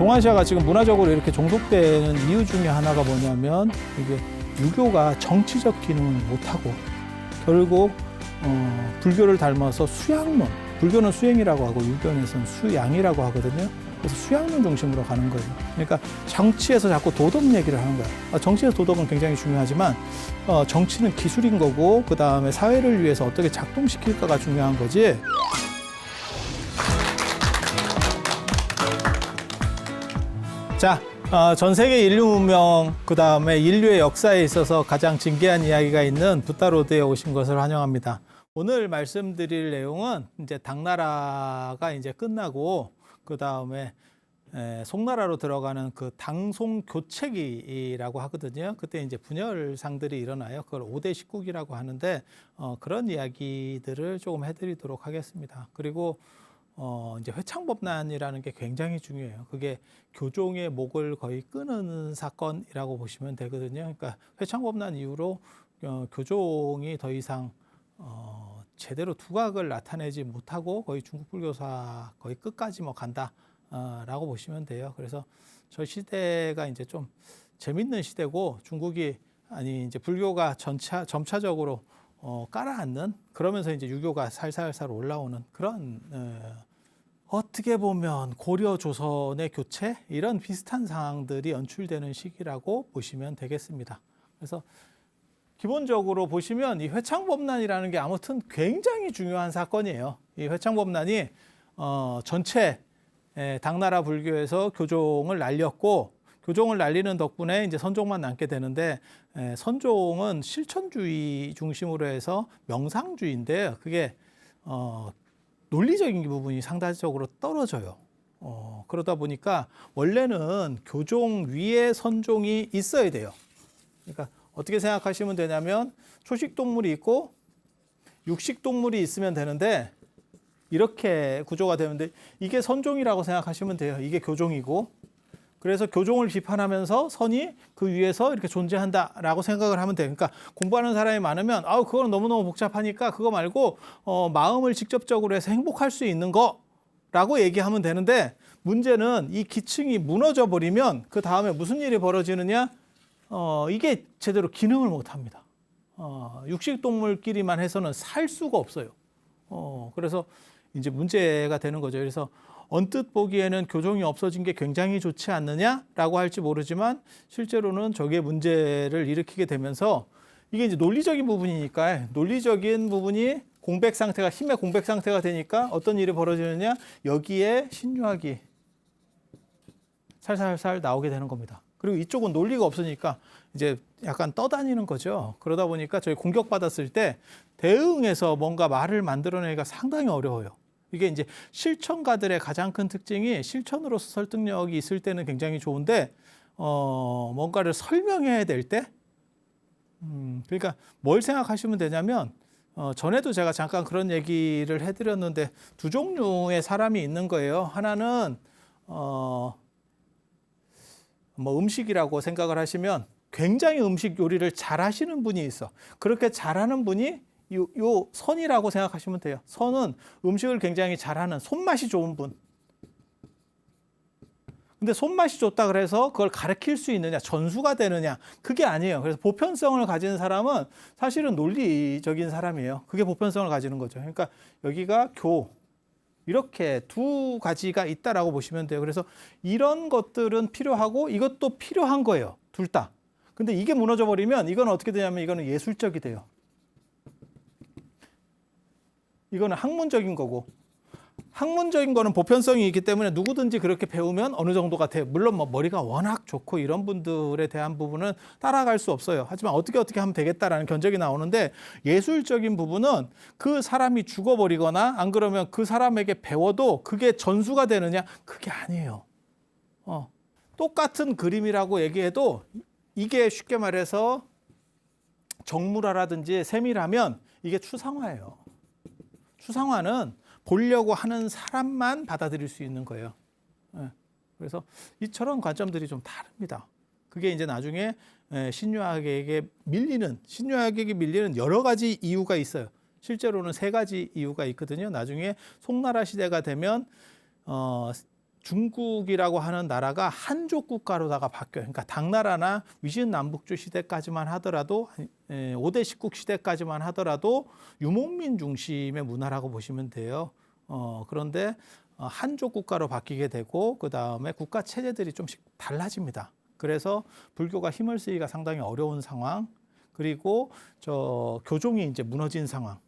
어, 동아시아가 지금 문화적으로 이렇게 종속되는 이유 중에 하나가 뭐냐면 이게 유교가 정치적 기능을 못하고 결국 어, 불교를 닮아서 수양론, 불교는 수행이라고 하고 유교에서는 수양이라고 하거든요. 그래서 수양론 중심으로 가는 거예요. 그러니까 정치에서 자꾸 도덕 얘기를 하는 거야. 아, 정치에서 도덕은 굉장히 중요하지만 어, 정치는 기술인 거고 그 다음에 사회를 위해서 어떻게 작동시킬까가 중요한 거지. 자, 어, 전 세계 인류 문명 그 다음에 인류의 역사에 있어서 가장 진귀한 이야기가 있는 부타로드에 오신 것을 환영합니다. 오늘 말씀드릴 내용은 이제 당나라가 이제 끝나고 그 다음에 에, 송나라로 들어가는 그 당송 교체기라고 하거든요. 그때 이제 분열상들이 일어나요. 그걸 5대 19기라고 하는데 어, 그런 이야기들을 조금 해드리도록 하겠습니다. 그리고 어, 이제 회창법난이라는 게 굉장히 중요해요. 그게 교종의 목을 거의 끊는 사건이라고 보시면 되거든요. 그러니까 회창법난 이후로 어, 교종이 더 이상 어, 제대로 두각을 나타내지 못하고 거의 중국 불교사 거의 끝까지 뭐 간다라고 보시면 돼요. 그래서 저 시대가 이제 좀 재밌는 시대고 중국이 아니 이제 불교가 전차 점차적으로 어, 깔아앉는 그러면서 이제 유교가 살살살 올라오는 그런 어, 어떻게 보면 고려 조선의 교체 이런 비슷한 상황들이 연출되는 시기라고 보시면 되겠습니다. 그래서 기본적으로 보시면 이 회창법난이라는 게 아무튼 굉장히 중요한 사건이에요. 이 회창법난이 어, 전체 에, 당나라 불교에서 교종을 날렸고 교종을 날리는 덕분에 이제 선종만 남게 되는데 에, 선종은 실천주의 중심으로 해서 명상주의인데요. 그게 어, 논리적인 부분이 상대적으로 떨어져요. 어, 그러다 보니까 원래는 교종 위에 선종이 있어야 돼요. 그러니까 어떻게 생각하시면 되냐면 초식 동물이 있고 육식 동물이 있으면 되는데 이렇게 구조가 되는데 이게 선종이라고 생각하시면 돼요. 이게 교종이고 그래서 교종을 비판하면서 선이 그 위에서 이렇게 존재한다라고 생각을 하면 돼요. 그러니까 공부하는 사람이 많으면 아우 그거는 너무너무 복잡하니까 그거 말고 어, 마음을 직접적으로 해서 행복할 수 있는 거라고 얘기하면 되는데 문제는 이 기층이 무너져 버리면 그 다음에 무슨 일이 벌어지느냐? 어, 이게 제대로 기능을 못 합니다. 어, 육식 동물끼리만 해서는 살 수가 없어요. 어, 그래서 이제 문제가 되는 거죠. 그래서 언뜻 보기에는 교종이 없어진 게 굉장히 좋지 않느냐라고 할지 모르지만 실제로는 저게 문제를 일으키게 되면서 이게 이제 논리적인 부분이니까 논리적인 부분이 공백 상태가 힘의 공백 상태가 되니까 어떤 일이 벌어지느냐 여기에 신유학이 살살살 나오게 되는 겁니다. 그리고 이쪽은 논리가 없으니까 이제 약간 떠다니는 거죠. 그러다 보니까 저희 공격받았을 때 대응해서 뭔가 말을 만들어내기가 상당히 어려워요. 이게 이제 실천가들의 가장 큰 특징이 실천으로서 설득력이 있을 때는 굉장히 좋은데 어 뭔가를 설명해야 될 때, 음 그러니까 뭘 생각하시면 되냐면 어 전에도 제가 잠깐 그런 얘기를 해드렸는데 두 종류의 사람이 있는 거예요. 하나는 어 뭐 음식이라고 생각을 하시면 굉장히 음식 요리를 잘 하시는 분이 있어. 그렇게 잘하는 분이 요, 요 선이라고 생각하시면 돼요. 선은 음식을 굉장히 잘하는 손맛이 좋은 분. 근데 손맛이 좋다 그래서 그걸 가르칠 수 있느냐, 전수가 되느냐, 그게 아니에요. 그래서 보편성을 가진 사람은 사실은 논리적인 사람이에요. 그게 보편성을 가지는 거죠. 그러니까 여기가 교, 이렇게 두 가지가 있다라고 보시면 돼요. 그래서 이런 것들은 필요하고 이것도 필요한 거예요. 둘 다. 근데 이게 무너져 버리면 이건 어떻게 되냐면 이거는 예술적이 돼요. 이거는 학문적인 거고 학문적인 거는 보편성이 있기 때문에 누구든지 그렇게 배우면 어느 정도 같아요. 물론 뭐 머리가 워낙 좋고 이런 분들에 대한 부분은 따라갈 수 없어요. 하지만 어떻게 어떻게 하면 되겠다라는 견적이 나오는데 예술적인 부분은 그 사람이 죽어버리거나 안 그러면 그 사람에게 배워도 그게 전수가 되느냐? 그게 아니에요. 어. 똑같은 그림이라고 얘기해도 이게 쉽게 말해서 정물화라든지 세밀하면 이게 추상화예요. 추상화는 보려고 하는 사람만 받아들일 수 있는 거예요. 예. 그래서 이처럼 관점들이 좀 다릅니다. 그게 이제 나중에 예, 신유학에게 밀리는 신유학에게 밀리는 여러 가지 이유가 있어요. 실제로는 세 가지 이유가 있거든요. 나중에 송나라 시대가 되면 어, 중국이라고 하는 나라가 한족 국가로다가 바뀌어요. 그러니까 당나라나 위진 남북조 시대까지만 하더라도 에, 5대 19 시대까지만 하더라도 유목민 중심의 문화라고 보시면 돼요. 어, 그런데 어, 한족 국가로 바뀌게 되고 그 다음에 국가 체제들이 좀씩 달라집니다. 그래서 불교가 힘을 쓰기가 상당히 어려운 상황. 그리고 저 교종이 이제 무너진 상황.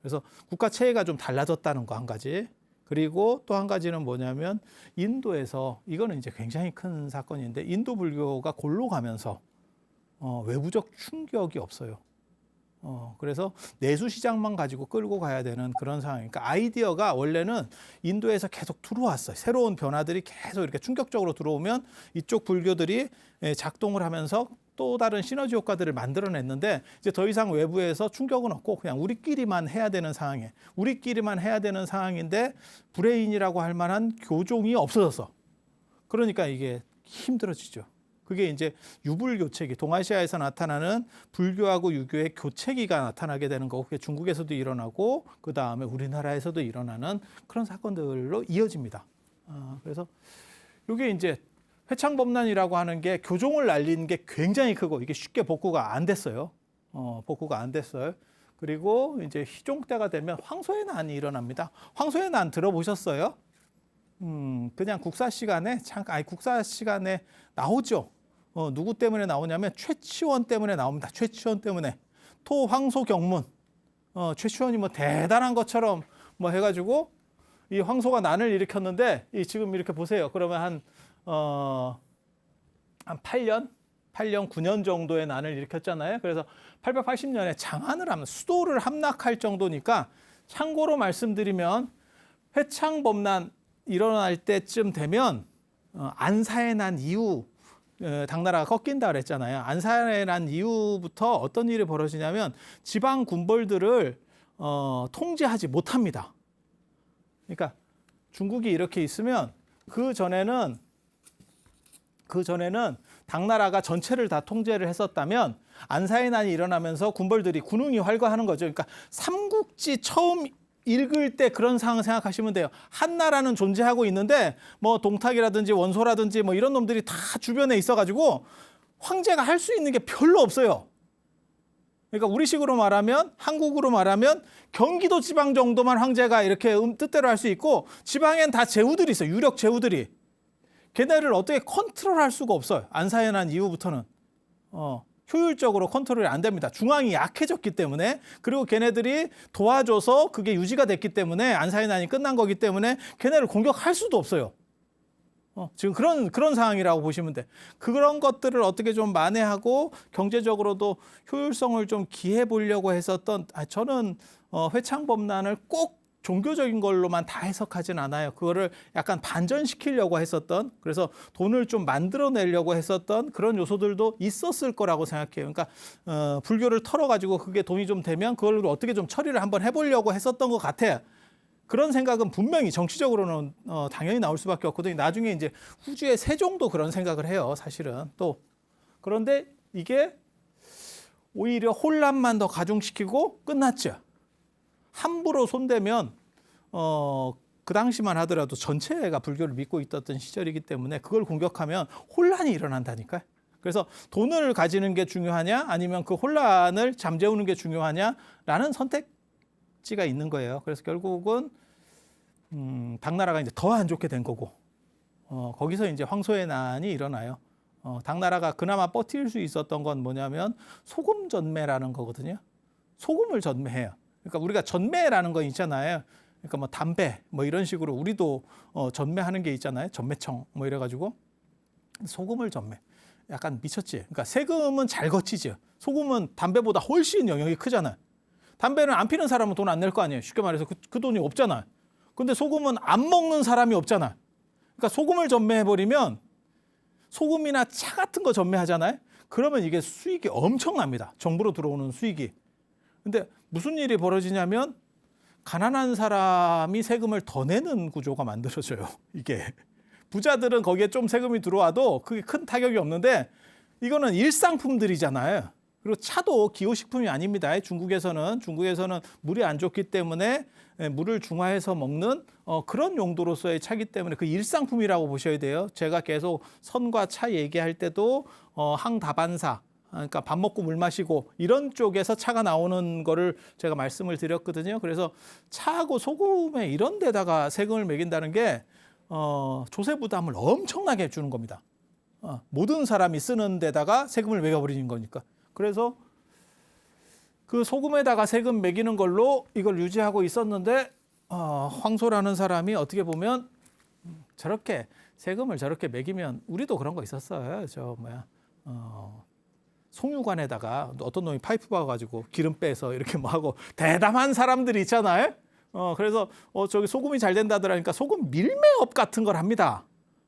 그래서 국가 체계가 좀 달라졌다는 거 한 가지. 그리고 또 한 가지는 뭐냐면 인도에서 이거는 이제 굉장히 큰 사건인데 인도 불교가 골로 가면서 어, 외부적 충격이 없어요. 어, 그래서 내수 시장만 가지고 끌고 가야 되는 그런 상황이니까 아이디어가 원래는 인도에서 계속 들어왔어요. 새로운 변화들이 계속 이렇게 충격적으로 들어오면 이쪽 불교들이 예, 작동을 하면서 또 다른 시너지 효과들을 만들어냈는데 이제 더 이상 외부에서 충격은 없고 그냥 우리끼리만 해야 되는 상황에 우리끼리만 해야 되는 상황인데 브레인이라고 할 만한 교종이 없어졌어. 그러니까 이게 힘들어지죠. 그게 이제 유불 교체기 동아시아에서 나타나는 불교하고 유교의 교체기가 나타나게 되는 거고 그게 중국에서도 일어나고 그 다음에 우리나라에서도 일어나는 그런 사건들로 이어집니다. 아, 그래서 이게 이제 회창법난이라고 하는 게 교종을 날리는 게 굉장히 크고 이게 쉽게 복구가 안 됐어요. 어, 복구가 안 됐어요. 그리고 이제 희종 때가 되면 황소의 난이 일어납니다. 황소의 난 들어보셨어요? 음, 그냥 국사 시간에 잠깐 아니 국사 시간에 나오죠. 어, 누구 때문에 나오냐면 최치원 때문에 나옵니다. 최치원 때문에 토 황소 경문. 어, 최치원이 뭐 대단한 것처럼 뭐 해가지고 이 황소가 난을 일으켰는데 이 지금 이렇게 보세요. 그러면 한 어, 한 8년, 8년, 9년 정도의 난을 일으켰잖아요. 그래서 880년에 장안을 하면 수도를 함락할 정도니까 참고로 말씀드리면 회창법난 일어날 때쯤 되면 어, 안사의 난 이후 어, 당나라가 꺾인다 그랬잖아요. 안사의 난 이후부터 어떤 일이 벌어지냐면 지방 군벌들을 어, 통제하지 못합니다. 그러니까 중국이 이렇게 있으면 그 전에는 그 전에는 당나라가 전체를 다 통제를 했었다면 안사의 난이 일어나면서 군벌들이 군웅이 활거하는 거죠. 그러니까 삼국지 처음 읽을 때 그런 상황 생각하시면 돼요. 한 나라는 존재하고 있는데 뭐 동탁이라든지 원소라든지 뭐 이런 놈들이 다 주변에 있어가지고 황제가 할 수 있는 게 별로 없어요. 그러니까 우리식으로 말하면 한국으로 말하면 경기도 지방 정도만 황제가 이렇게 음, 뜻대로 할 수 있고 지방엔 다 제후들이 있어요. 유력 제후들이. 걔네를 어떻게 컨트롤할 수가 없어요. 안사해 난 이후부터는. 어, 효율적으로 컨트롤이 안 됩니다. 중앙이 약해졌기 때문에 그리고 걔네들이 도와줘서 그게 유지가 됐기 때문에 안사해 난이 끝난 거기 때문에 걔네를 공격할 수도 없어요. 어, 지금 그런 그런 상황이라고 보시면 돼. 그런 것들을 어떻게 좀 만회하고 경제적으로도 효율성을 좀 기해 보려고 했었던 아, 저는 어, 회창법난을 꼭 종교적인 걸로만 다 해석하진 않아요. 그거를 약간 반전시키려고 했었던 그래서 돈을 좀 만들어내려고 했었던 그런 요소들도 있었을 거라고 생각해요. 그러니까 어, 불교를 털어가지고 그게 돈이 좀 되면 그걸 어떻게 좀 처리를 한번 해보려고 했었던 것 같아요. 그런 생각은 분명히 정치적으로는 어, 당연히 나올 수밖에 없거든요. 나중에 이제 후주의 세종도 그런 생각을 해요. 사실은 또 그런데 이게 오히려 혼란만 더 가중시키고 끝났죠. 함부로 손대면 어, 그 당시만 하더라도 전체가 불교를 믿고 있었던 시절이기 때문에 그걸 공격하면 혼란이 일어난다니까요. 그래서 돈을 가지는 게 중요하냐 아니면 그 혼란을 잠재우는 게 중요하냐라는 선택지가 있는 거예요. 그래서 결국은 음, 당나라가 이제 더 안 좋게 된 거고 어, 거기서 이제 황소의 난이 일어나요. 어, 당나라가 그나마 버틸 수 있었던 건 뭐냐면 소금 전매라는 거거든요. 소금을 전매해요. 그러니까 우리가 전매라는 거 있잖아요. 그러니까 뭐 담배 뭐 이런 식으로 우리도 어, 전매하는 게 있잖아요. 전매청 뭐 이래 가지고 소금을 전매. 약간 미쳤지. 그러니까 세금은 잘 거치죠. 소금은 담배보다 훨씬 영역이 크잖아요. 담배는 안 피는 사람은 돈 안 낼 거 아니에요. 쉽게 말해서 그, 그 돈이 없잖아요. 근데 소금은 안 먹는 사람이 없잖아요. 그러니까 소금을 전매해 버리면 소금이나 차 같은 거 전매하잖아요. 그러면 이게 수익이 엄청납니다. 정부로 들어오는 수익이. 근데 무슨 일이 벌어지냐면 가난한 사람이 세금을 더 내는 구조가 만들어져요. 이게 부자들은 거기에 좀 세금이 들어와도 그게 큰 타격이 없는데 이거는 일상품들이잖아요. 그리고 차도 기호식품이 아닙니다. 중국에서는 중국에서는 물이 안 좋기 때문에 예, 물을 중화해서 먹는 어, 그런 용도로서의 차기 때문에 그 일상품이라고 보셔야 돼요. 제가 계속 선과 차 얘기할 때도 어, 항다반사 그러니까 밥 먹고 물 마시고 이런 쪽에서 차가 나오는 거를 제가 말씀을 드렸거든요. 그래서 차하고 소금에 이런 데다가 세금을 매긴다는 게 어, 조세 부담을 엄청나게 주는 겁니다. 어, 모든 사람이 쓰는 데다가 세금을 매겨버리는 거니까. 그래서 그 소금에다가 세금 매기는 걸로 이걸 유지하고 있었는데 어, 황소라는 사람이 어떻게 보면 저렇게 세금을 저렇게 매기면 우리도 그런 거 있었어요. 저 뭐야 어, 송유관에다가 어떤 놈이 파이프 박아가지고 기름 빼서 이렇게 뭐 하고 대담한 사람들이 있잖아요. 어 그래서 어 저기 소금이 잘 된다더라니까 소금 밀매업 같은 걸 합니다.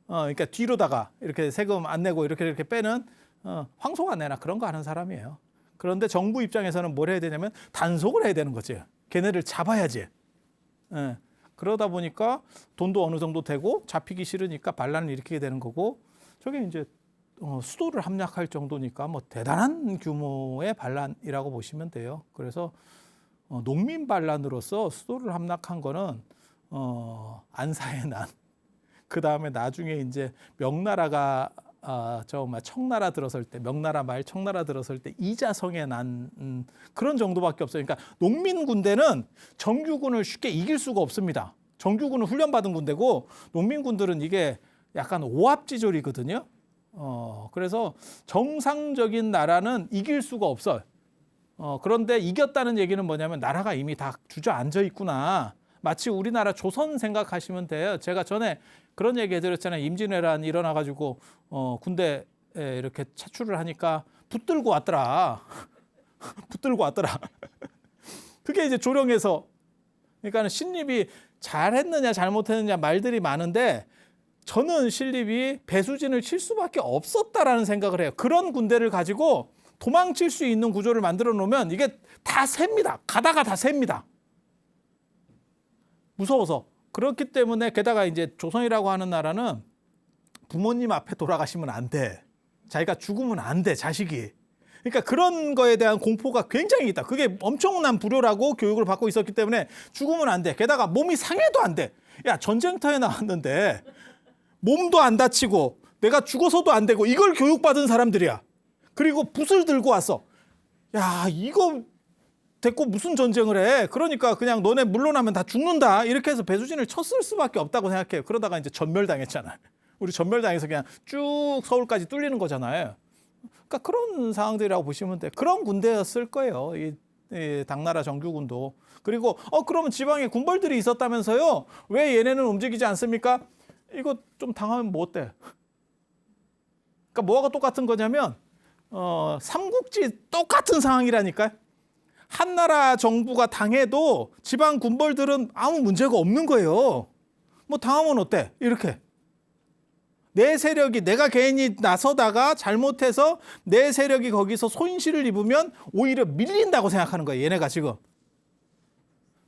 어 그러니까 뒤로다가 이렇게 세금 안 내고 이렇게 이렇게 빼는 어 황소가 내나 그런 거 하는 사람이에요. 그런데 정부 입장에서는 뭘 해야 되냐면 단속을 해야 되는 거지. 걔네를 잡아야지. 예. 그러다 보니까 돈도 어느 정도 되고 잡히기 싫으니까 반란을 일으키게 되는 거고 저게 이제 어, 수도를 함락할 정도니까 뭐 대단한 규모의 반란이라고 보시면 돼요. 그래서 어, 농민 반란으로서 수도를 함락한 거는 어, 안사의 난. 그 다음에 나중에 이제 명나라가 아, 저뭐 청나라 들어설 때 명나라 말 청나라 들어설 때 이자성에 난 음, 그런 정도밖에 없어요. 그러니까 농민 군대는 정규군을 쉽게 이길 수가 없습니다. 정규군은 훈련받은 군대고 농민 군들은 이게 약간 오합지졸이거든요. 어, 그래서 정상적인 나라는 이길 수가 없어요. 어, 그런데 이겼다는 얘기는 뭐냐면 나라가 이미 다 주저앉아 있구나. 마치 우리나라 조선 생각하시면 돼요. 제가 전에 그런 얘기 해드렸잖아요. 임진왜란 일어나가지고 어, 군대 에 이렇게 차출을 하니까 붙들고 왔더라. 붙들고 왔더라. 그게 이제 조령에서 그러니까 신립이 잘했느냐 잘못했느냐 말들이 많은데 저는 신립이 배수진을 칠 수밖에 없었다라는 생각을 해요. 그런 군대를 가지고 도망칠 수 있는 구조를 만들어 놓으면 이게 다 셉니다. 가다가 다 셉니다. 무서워서. 그렇기 때문에 게다가 이제 조선이라고 하는 나라는 부모님 앞에 돌아가시면 안 돼. 자기가 죽으면 안 돼, 자식이. 그러니까 그런 거에 대한 공포가 굉장히 있다. 그게 엄청난 불효라고 교육을 받고 있었기 때문에 죽으면 안 돼. 게다가 몸이 상해도 안 돼. 야, 전쟁터에 나왔는데 몸도 안 다치고 내가 죽어서도 안 되고 이걸 교육받은 사람들이야. 그리고 붓을 들고 왔어. 야, 이거 됐고 무슨 전쟁을 해? 그러니까 그냥 너네 물러나면 다 죽는다. 이렇게 해서 배수진을 쳤을 수밖에 없다고 생각해요. 그러다가 이제 전멸당했잖아요. 우리 전멸당해서 그냥 쭉 서울까지 뚫리는 거잖아요. 그러니까 그런 상황들이라고 보시면 돼. 그런 군대였을 거예요. 이, 이 당나라 정규군도. 그리고 어 그러면 지방에 군벌들이 있었다면서요? 왜 얘네는 움직이지 않습니까? 이거 좀 당하면 뭐 어때? 그러니까 뭐가 똑같은 거냐면 어 삼국지 똑같은 상황이라니까요. 한 나라 정부가 당해도 지방 군벌들은 아무 문제가 없는 거예요. 뭐 당하면 어때? 이렇게. 내 세력이 내가 개인이 나서다가 잘못해서 내 세력이 거기서 손실을 입으면 오히려 밀린다고 생각하는 거예요. 얘네가 지금.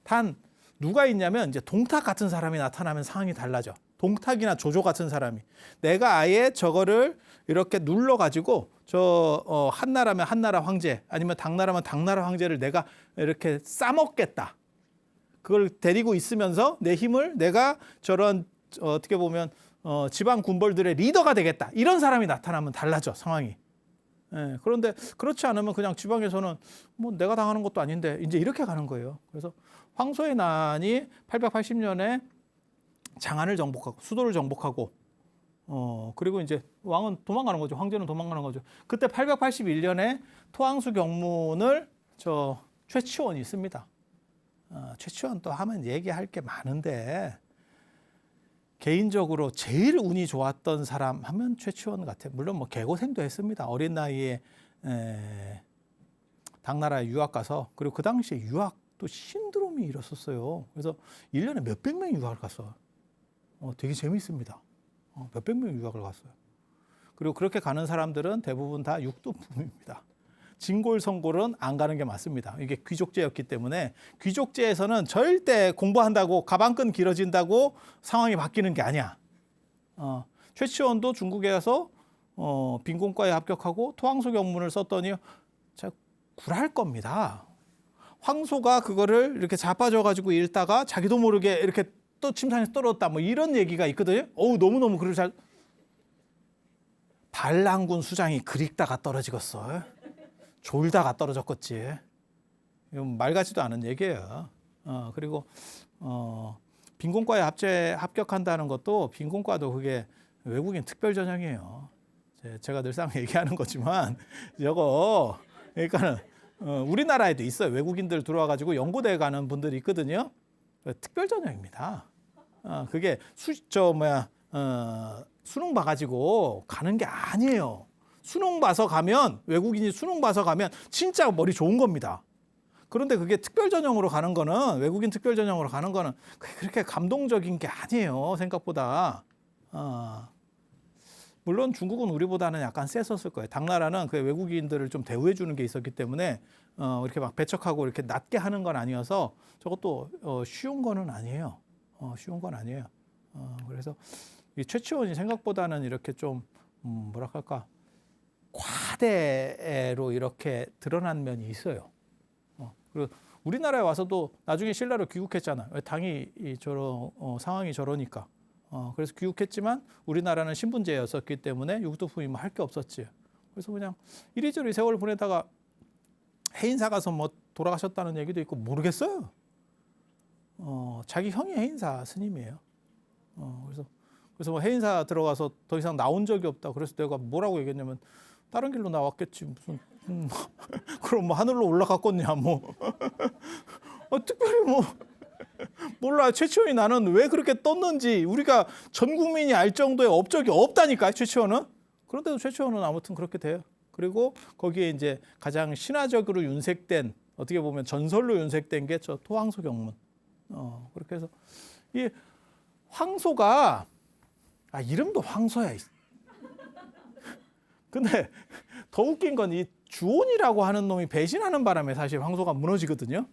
단 누가 있냐면 이제 동탁 같은 사람이 나타나면 상황이 달라져. 동탁이나 조조 같은 사람이 내가 아예 저거를 이렇게 눌러 가지고 저 어, 한나라면 한나라 황제 아니면 당나라면 당나라 황제를 내가 이렇게 싸먹겠다. 그걸 데리고 있으면서 내 힘을 내가 저런 어, 어떻게 보면 어, 지방 군벌들의 리더가 되겠다. 이런 사람이 나타나면 달라져 상황이. 예, 그런데 그렇지 않으면 그냥 지방에서는 뭐 내가 당하는 것도 아닌데 이제 이렇게 가는 거예요. 그래서 황소의 난이 880년에 장안을 정복하고 수도를 정복하고 어 그리고 이제 왕은 도망가는 거죠. 황제는 도망가는 거죠. 그때 881년에 토항수 경문을 저 최치원이 씁니다. 어, 최치원 또 하면 얘기할 게 많은데 개인적으로 제일 운이 좋았던 사람 하면 최치원 같아요. 물론 뭐 개고생도 했습니다. 어린 나이에 에, 당나라에 유학 가서 그리고 그 당시에 유학도 신드롬이 일었었어요. 그래서 1년에 몇백 명이 유학을 갔어요. 어, 되게 재미있습니다. 어, 몇백 명이 유학을 갔어요. 그리고 그렇게 가는 사람들은 대부분 다 육도 부모입니다. 진골 성골은 안 가는 게 맞습니다. 이게 귀족제였기 때문에 귀족제에서는 절대 공부한다고 가방끈 길어진다고 상황이 바뀌는 게 아니야. 어, 최치원도 중국에 가서 어, 빈곤과에 합격하고 토항소 경문을 썼더니 자, 굴할 겁니다. 황소가 그거를 이렇게 자빠져 가지고 읽다가 자기도 모르게 이렇게 또 침상에 떨어졌다 뭐 이런 얘기가 있거든요. 어우 너무너무 글을 잘 반란군 수장이 그릭다가 떨어지겠어. 졸다가 떨어졌겠지. 이건 말 같지도 않은 얘기예요. 어, 그리고 어, 빈곤과에 합제 합격한다는 것도 빈곤과도 그게 외국인 특별 전형이에요. 제- 제가 늘상 얘기하는 거지만 저거 그러니까는 어, 우리나라에도 있어요. 외국인들 들어와 가지고 연구대 가는 분들이 있거든요. 특별 전형입니다. 어, 그게 수, 저 뭐야 어, 수능 봐가지고 가는 게 아니에요. 수능 봐서 가면 외국인이 수능 봐서 가면 진짜 머리 좋은 겁니다. 그런데 그게 특별 전형으로 가는 거는 외국인 특별 전형으로 가는 거는 그렇게 감동적인 게 아니에요. 생각보다. 어, 물론 중국은 우리보다는 약간 셌었을 거예요. 당나라는 그 외국인들을 좀 대우해 주는 게 있었기 때문에 어, 이렇게 막 배척하고 이렇게 낮게 하는 건 아니어서 저것도 어, 쉬운 거는 아니에요. 어, 쉬운 건 아니에요. 어, 그래서 이 최치원이 생각보다는 이렇게 좀 음, 뭐랄까 과대로 이렇게 드러난 면이 있어요. 어, 그리고 우리나라에 와서도 나중에 신라로 귀국했잖아. 왜 당이 이 저런 어, 상황이 저러니까. 어, 그래서 귀국했지만 우리나라는 신분제였었기 때문에 육두품이 할게 없었지. 그래서 그냥 이리저리 세월 보내다가 해인사 가서 뭐 돌아가셨다는 얘기도 있고 모르겠어요. 어, 자기 형이 해인사 스님이에요. 어, 그래서 그래서 뭐 해인사 들어가서 더 이상 나온 적이 없다. 그래서 내가 뭐라고 얘기했냐면 다른 길로 나왔겠지 무슨 음, 그럼 뭐 하늘로 올라갔겠냐 뭐 어, 특별히 뭐 몰라 최치원이 나는 왜 그렇게 떴는지 우리가 전 국민이 알 정도의 업적이 없다니까 최치원은 그런데도 최치원은 아무튼 그렇게 돼요. 그리고 거기에 이제 가장 신화적으로 윤색된 어떻게 보면 전설로 윤색된 게 저 토황소 경문. 어 그렇게 해서 이 황소가 아 이름도 황소야. 근데 더 웃긴 건 이 주온이라고 하는 놈이 배신하는 바람에 사실 황소가 무너지거든요.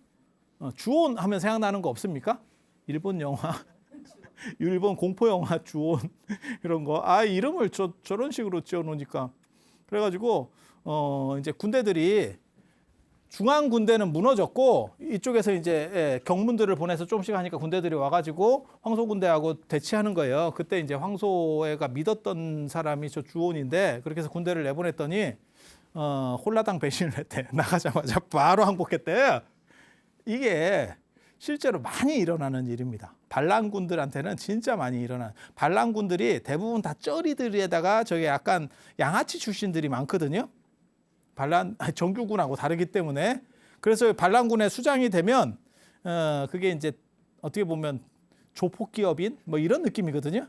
어, 주온 하면 생각나는 거 없습니까? 일본 영화, 일본 공포 영화 주온 이런 거. 아 이름을 저 저런 식으로 지어 놓으니까 그래가지고 어 이제 군대들이 중앙 군대는 무너졌고 이쪽에서 이제 예, 경문들을 보내서 조금씩 하니까 군대들이 와가지고 황소 군대하고 대치하는 거예요. 그때 이제 황소애가 믿었던 사람이 저 주온인데 그렇게 해서 군대를 내보냈더니 어, 홀라당 배신을 했대. 나가자마자 바로 항복했대. 이게 실제로 많이 일어나는 일입니다. 반란군들한테는 진짜 많이 일어나. 반란군들이 대부분 다 쩌리들에다가 저게 약간 양아치 출신들이 많거든요. 반란 정규군하고 다르기 때문에 그래서 반란군의 수장이 되면 어 그게 이제 어떻게 보면 조폭 기업인 뭐 이런 느낌이거든요.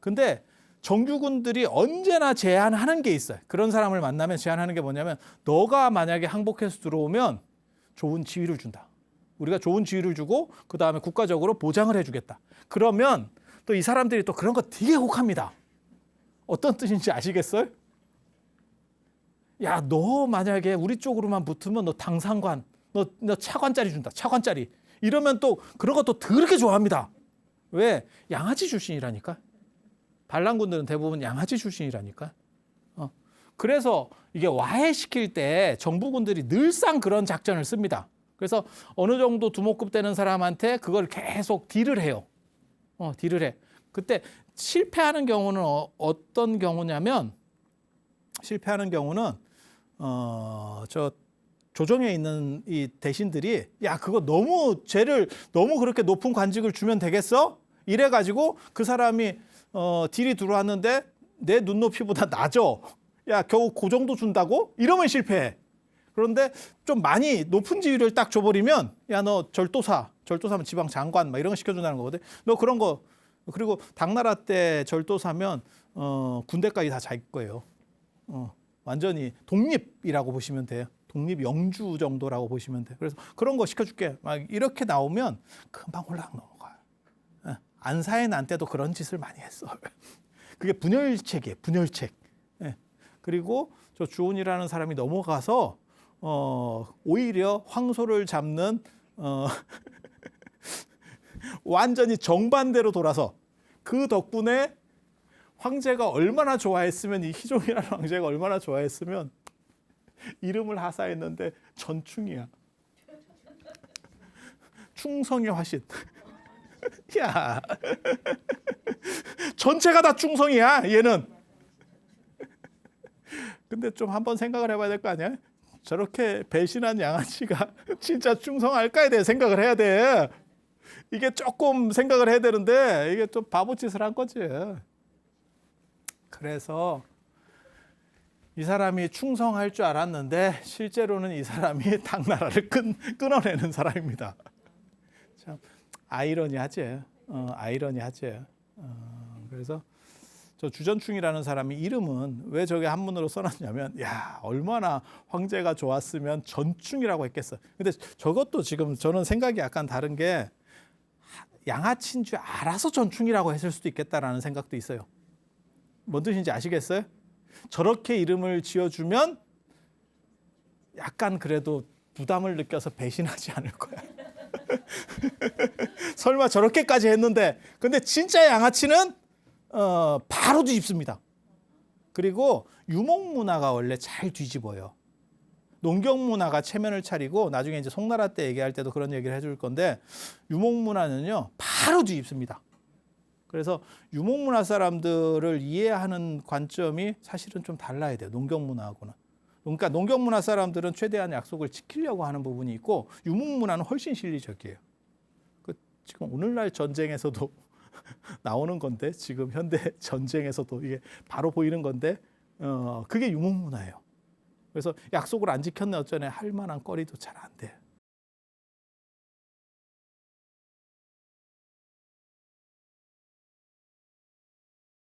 근데 정규군들이 언제나 제안하는 게 있어요. 그런 사람을 만나면 제안하는 게 뭐냐면 너가 만약에 항복해서 들어오면 좋은 지위를 준다. 우리가 좋은 지위를 주고 그 다음에 국가적으로 보장을 해주겠다. 그러면 또 이 사람들이 또 그런 거 되게 혹합니다. 어떤 뜻인지 아시겠어요? 야, 너 만약에 우리 쪽으로만 붙으면 너 당상관, 너, 너 차관짜리 준다. 차관짜리. 이러면 또 그런 것도 더럽게 좋아합니다. 왜? 양아치 출신이라니까. 반란군들은 대부분 양아치 출신이라니까. 어. 그래서 이게 와해시킬 때 정부군들이 늘상 그런 작전을 씁니다. 그래서 어느 정도 두목급 되는 사람한테 그걸 계속 딜을 해요. 어, 딜을 해. 그때 실패하는 경우는 어, 어떤 경우냐면 실패하는 경우는 어, 저 조정에 있는 이 대신들이 야 그거 너무 죄를 너무 그렇게 높은 관직을 주면 되겠어? 이래 가지고 그 사람이 어, 딜이 들어왔는데 내 눈높이보다 낮어. 야 겨우 그 정도 준다고? 이러면 실패해. 그런데 좀 많이 높은 지위를 딱 줘버리면 야 너 절도사, 절도사면 지방 장관 막 이런 거 시켜준다는 거거든. 너 그런 거 그리고 당나라 때 절도사면 어, 군대까지 다 자기 거예요. 어, 완전히 독립이라고 보시면 돼요. 독립 영주 정도라고 보시면 돼요. 그래서 그런 거 시켜줄게. 막 이렇게 나오면 금방 올라가 넘어가요. 예, 안사의 난 때도 그런 짓을 많이 했어. 그게 분열책이에요. 분열책. 예. 그리고 저 주온이라는 사람이 넘어가서 어, 오히려 황소를 잡는 어, 완전히 정반대로 돌아서 그 덕분에 황제가 얼마나 좋아했으면 이 희종이라는 황제가 얼마나 좋아했으면 이름을 하사했는데 전충이야. 충성의 화신. 야, 전체가 다 충성이야. 얘는. 근데 좀 한번 생각을 해봐야 될 거 아니야? 저렇게 배신한 양아치가 진짜 충성할까에 대해 생각을 해야 돼. 이게 조금 생각을 해야 되는데 이게 좀 바보짓을 한 거지. 그래서 이 사람이 충성할 줄 알았는데 실제로는 이 사람이 당나라를 끈, 끊어내는 사람입니다. 참 아이러니하지. 어, 아이러니하지. 어, 그래서 저 주전충이라는 사람이 이름은 왜 저게 한문으로 써놨냐면 야 얼마나 황제가 좋았으면 전충이라고 했겠어. 근데 저것도 지금 저는 생각이 약간 다른 게 양아치인 줄 알아서 전충이라고 했을 수도 있겠다라는 생각도 있어요. 뭔 뜻인지 아시겠어요? 저렇게 이름을 지어주면 약간 그래도 부담을 느껴서 배신하지 않을 거야. 설마 저렇게까지 했는데, 근데 진짜 양아치는 어, 바로 뒤집습니다. 그리고 유목 문화가 원래 잘 뒤집어요. 농경 문화가 체면을 차리고 나중에 이제 송나라 때 얘기할 때도 그런 얘기를 해줄 건데 유목 문화는요 바로 뒤집습니다. 그래서 유목 문화 사람들을 이해하는 관점이 사실은 좀 달라야 돼요. 농경 문화하고는. 그러니까 농경 문화 사람들은 최대한 약속을 지키려고 하는 부분이 있고 유목 문화는 훨씬 실리적이에요. 그 지금 오늘날 전쟁에서도 나오는 건데 지금 현대 전쟁에서도 이게 바로 보이는 건데 어 그게 유목 문화예요. 그래서 약속을 안 지켰네 어쩌네 할 만한 거리도 잘 안 돼.